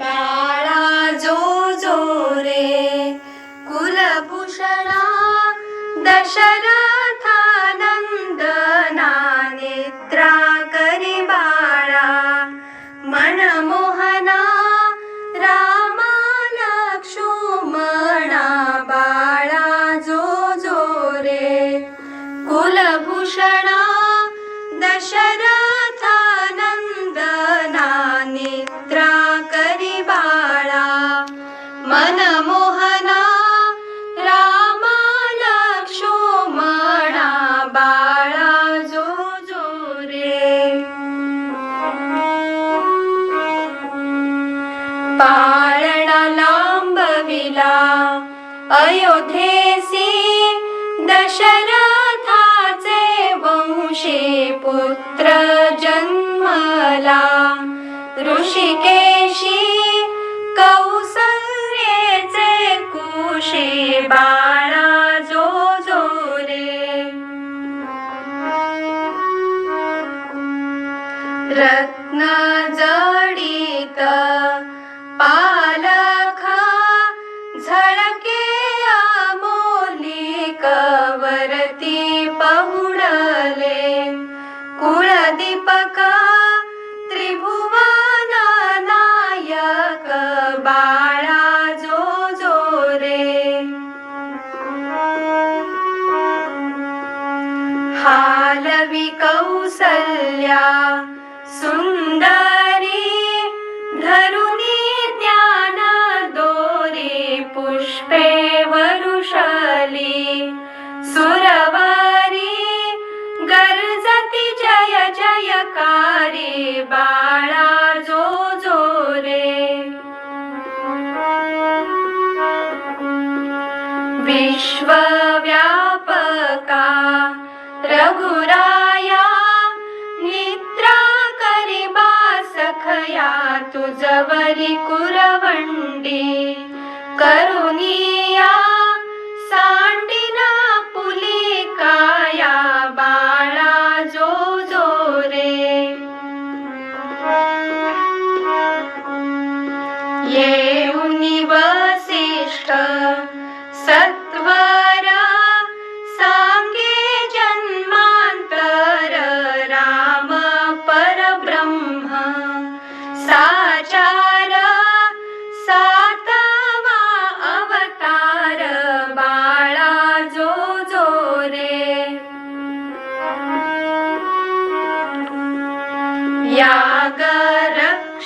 बाळा जो जो रे कुलभूषणा दशरथा अयोध्येसी दशरथाचे वंशी पुत्र जन्मला. ऋषिकेशी कौसल्येचे कुशी बाळा जो जो रे रत्न जडित पा वरती कवरती पहुडले त्रिभुवना नायक बाळा जो जो रे हालवी कौसल्या सुंग जयकारी बाळा जो जो रे. विश्वव्यापका रघुराया निद्रा करिबा सखया तुझवरी कुरवंडी. करुणिया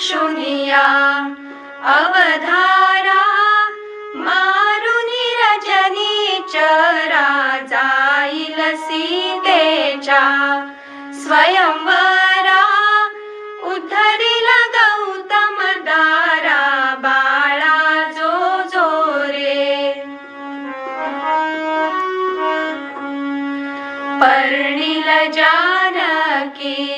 रक्षुनिया अवधारा मारुनी रजनी चरा जाईल सीतेच्या। स्वयंवरा उद्धरील गौतम दारा बाळा जो जो रे। पर्णिल जानकी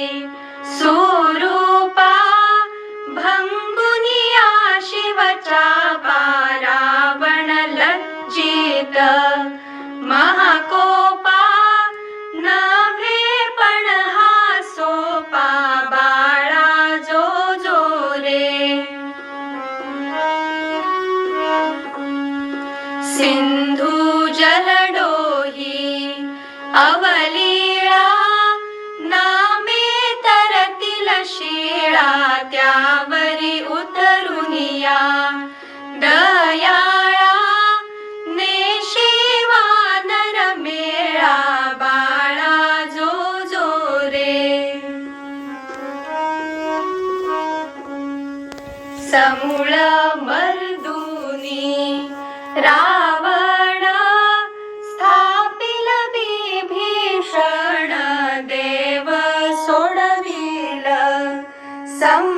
समूळ मर्दुनी रावण स्थापिल बिभीषण देव सोडविल सम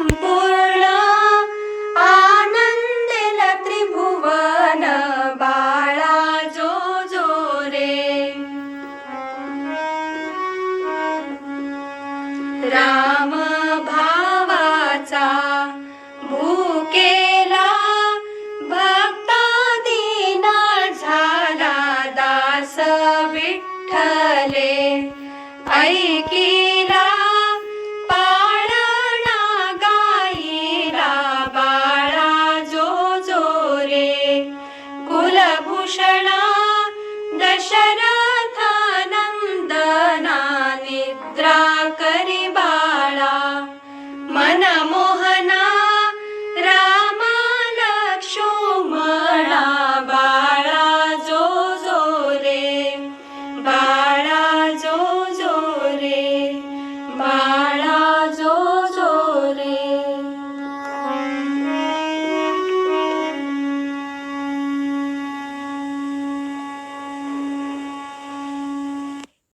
केला. भक्ता झाला दास विठ्ठले. ऐकिला पाळणा गाईला बाळा जो रे कुलभूषणा दशरा